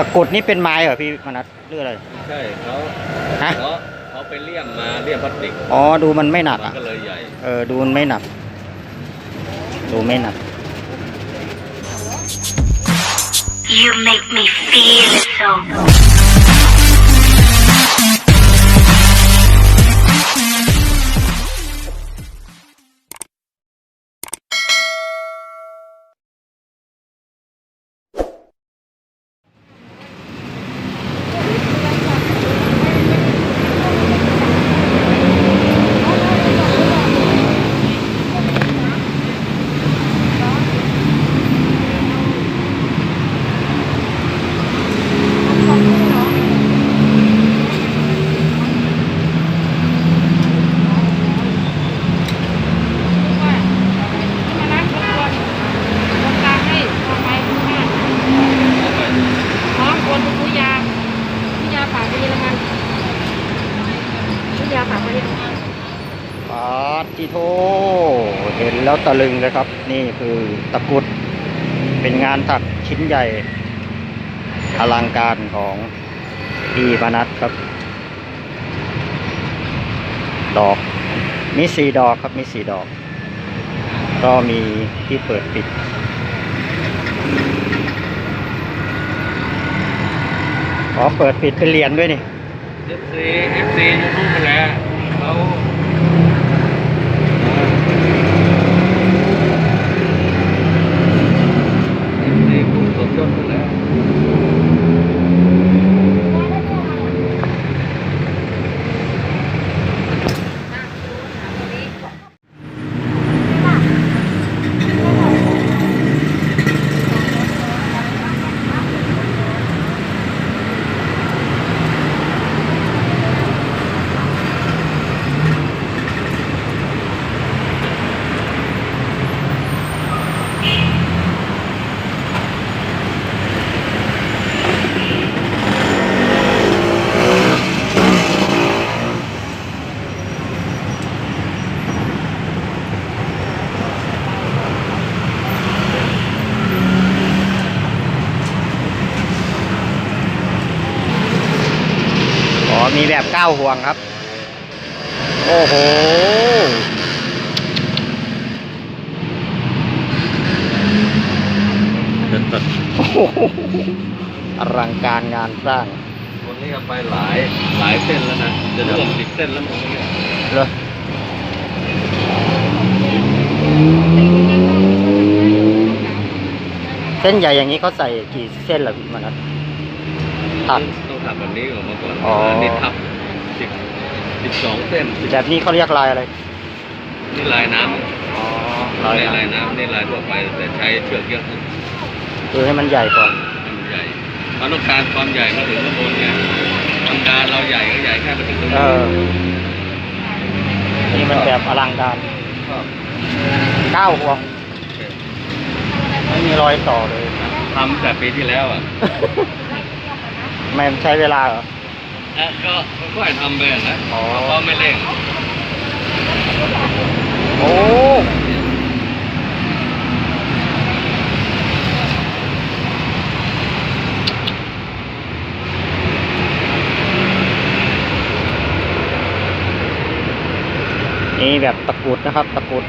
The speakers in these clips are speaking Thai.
ตะกรุดนี่เป็นไม้เหรอพี่มนัสหรืออะไร ใช่เขาฮะ เขาเขาไปเลี่ยมมาเลี่ยมพลาสติกอ๋อดูมันไม่หนักมันอะ ก็เลยใหญ่เออดูมันไม่หนัก ดูไม่หนัก You make me feel so. ะลึงเลยครับ นี่คือตะกุดเป็นงานถักชิ้นใหญ่อลังการของพี่มนัสครับ ดอกมีสี่ดอกครับมีสี่ดอก ก็มีที่เปิดปิดอ๋อเปิดปิดเป็นเหรียญด้วยนี่เอฟซีเอฟซียูทูบไปแล้วเขาเอฟซีคุณสมยศไปแล้ว อ๋อ มีแบบเก้าห่วงครับโอ้โหจะตัดโอ้โห อลังการงานสร้าง คนนี้เอาไปหลายหลายเส้นแล้วนะจะรวมสิบเส้นแล้วมั้งเนี่ยเลยเส้นใหญ่อย่างนี้เขาใส่กี่เส้นล่ะพี่มนัส ทับ ต้องทำแบบนี้ก่อนมาก่อนอ๋อนนี้ทับสิบสิบสองเส้นสิบแบบนี้เขาเรียกลายอะไร นี่ลายน้ำอ๋อลาลายยลายน้น้ำนี่ลายทั่วไปแต่ใช้เชือกเยอะขึ้นำคือให้มันใหญ่ก่อนให้มันใหญ่มันต้องการความใหญ่มาถึงข้างบนไงทำการเราใหญ่ก็ใหญ่แค่มาถึงตรงเอนี้อ นี่มันแบบอลังการเก้าห่วงไม่มีรอยต่อเลย ทำแต่ปีที่แล้วอะ ไม่ใช้เวลาเหรอเอ๊ะก็ค่อยๆทำไปอะนะอ๋อ เพราะไม่เร่งโอ้นี่แบบตะกรุดนะครับ ตะกรุด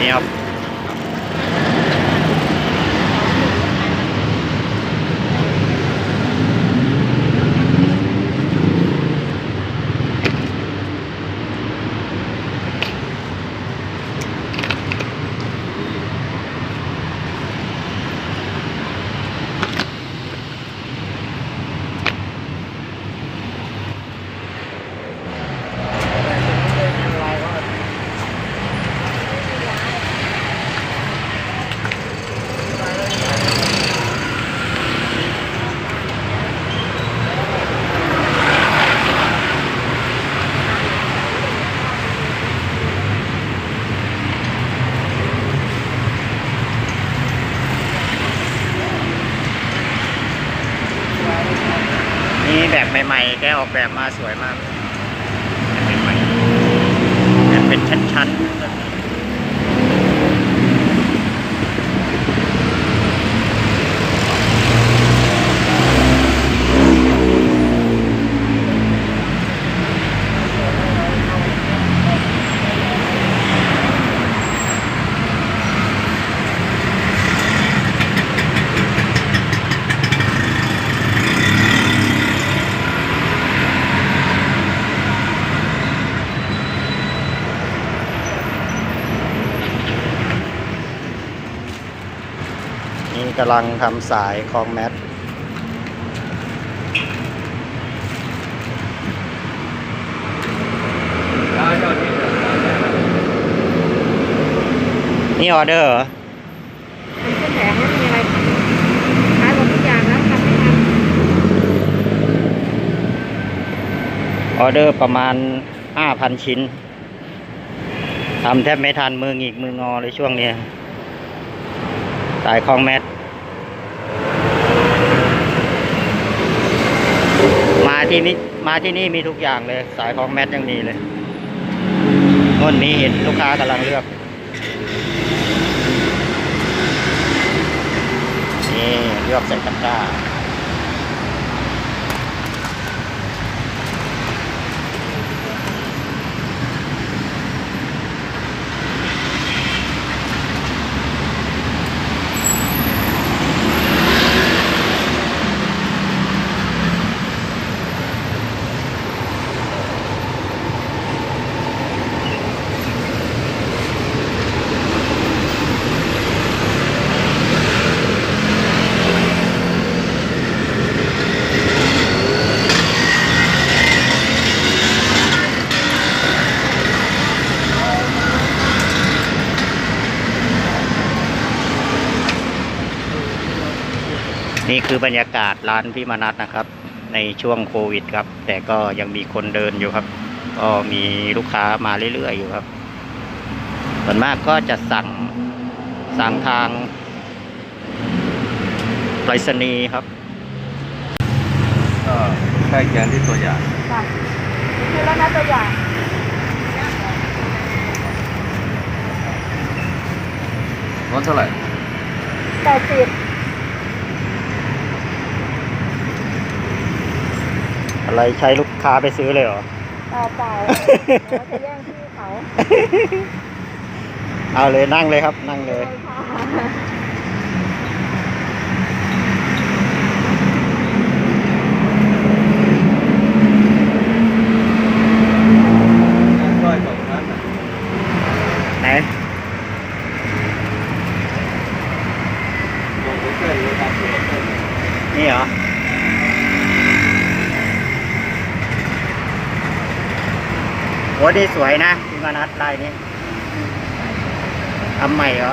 นี่ครับ น ใหม่ๆ แกออกแบบมาสวยมาก เป็นใหม่แบบเป็นชั้นๆแบบนี้ กำลังทำสายคลองแมทนี่ออเดอร์เหรอมันขึ้นแผงไม่มีอะไรขายหมดทุกอย่างแล้วทำไม่ทันออเดอร์ประมาณ 5,000 ชิ้นทำแทบไม่ทันมือหงิกมืองอเลยช่วงนี้สายคลองแมท มา ที่นี่มาที่นี่มีทุกอย่างเลย สายคลองแมทยังมีเลยนู่นมีเห็นลูกค้ากำลังเลือกนี่เลือกใส่ตะกร้า นี่คือบรรยากาศร้านพี่มนัทนะครับ ในช่วงโควิดครับ แต่ก็ยังมีคนเดินอยู่ครับ ก็มีลูกค้ามาเรื่อยๆอยู่ครับ ส่วนมากก็จะสั่งสั่งทางไปรษณีย์ครับก็ใกล้เคียงที่ตัวอย่างค่ะคือแล้วนะตัวอย่างรถเท่าไหร่แปดสิบ อะไรใช้ลูกค้าไปซื้อเลยเหรอ เปล่าเปล่าเราจะแย่งที่เขาเอาเลยนั่งเลยครับ นั่งเลยร้อยสองพัน ไหน ลงเส้นเลยครับเส้น นี่เหรอ โอ้ นี่สวยนะพี่มนัทลายนี้ทำใหม่เหรอ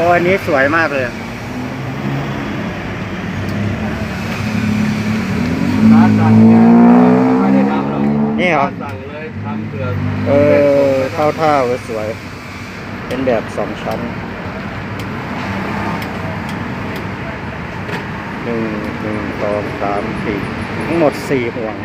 อ้อันนี้สวยมากเลยร้านสั่งเนี่ยไม่ได้ทำหรอกนี่เหรอ ร้านสั่งเลยทำเกือเออเข้าท่าเว้ยสวย เป็นแบบสองชั้นหนึ่งหนึ่งสองสามสี่ทั้งหมดสี่ห่วง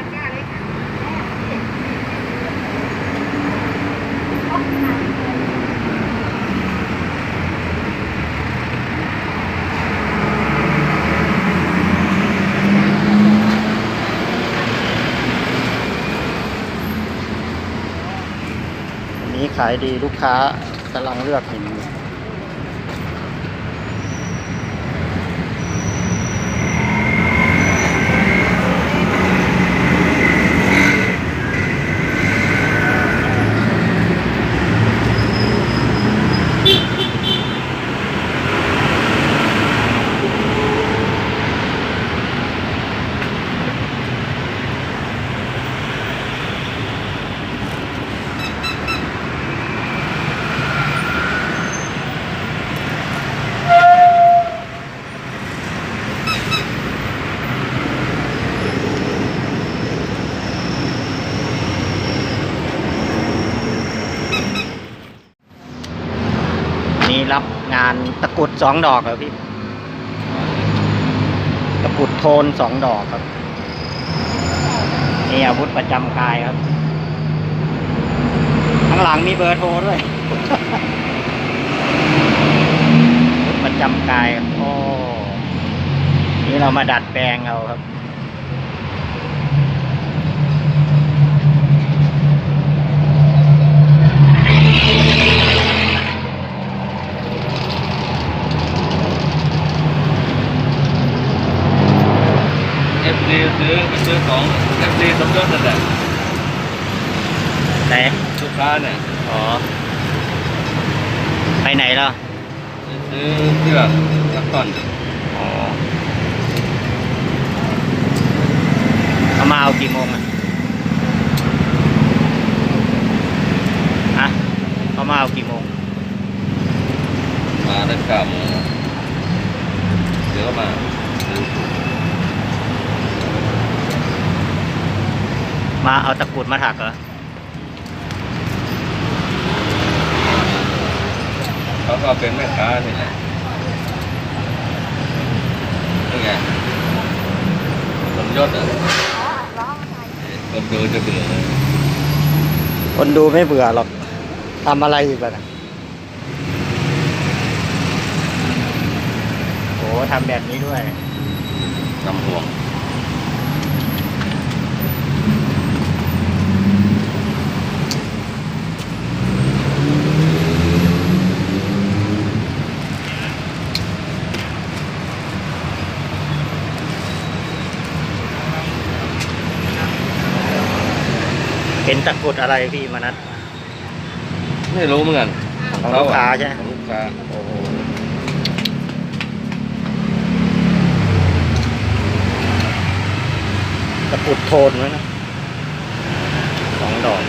ขายดีลูกค้ากำลังเลือกหินอยู่ รับ งานตะกุดสองดอกเหรอพี่ ตะกุดโทนสองดอกครับ นี่อาวุธประจำกายครับ ข้างหลังมีเบอร์โทรด้วย ประจำกายโอ้นี่เรามาดัดแปลงเอาครับ ซีซื้อซื้อของเอฟซีสมยศนั่นแหละไหน ลูกค้าเนี่ยอ๋อ ไปไหนแล้วซื้อเสื้อสักต้นอ๋อเขามาเอากี่โมงอะฮะเขามาเอากี่โมง มาได้เก้าโมงเดี๋ยวก็มาซื้อ มาเอาตะกรุดมาถักเหรอเขาก็เป็นแม่ค้านี่แหละนี่ไงสมยศอะคนดูจะเบื่อเลยคนดูไม่เบื่อหรอกทำอะไรอีกบ้างโอ้ทำแบบนี้ด้วยจำห่วง เป็นตะกรุดอะไรพี่มานัดไม่รู้เหมือนกันของลูกค้าใช่ไหมของลูกค้าโอ้โหตะกรุดโทนไว้นะสองดอก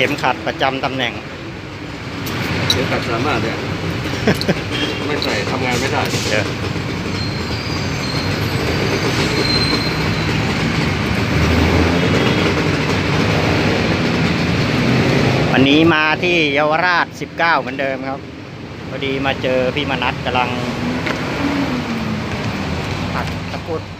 ข็มขัดประจำตำแหน่งเดี๋ยวกัดสามารถเนี่ย ไม่ใส่ทำงานไม่ได้เดี๋ยววันนี้มาที่เยาวราช 19 เหมือนเดิมครับ พอดีมาเจอพี่มนัทกำลังหัดตะกรุดว่าเดี๋ยวละ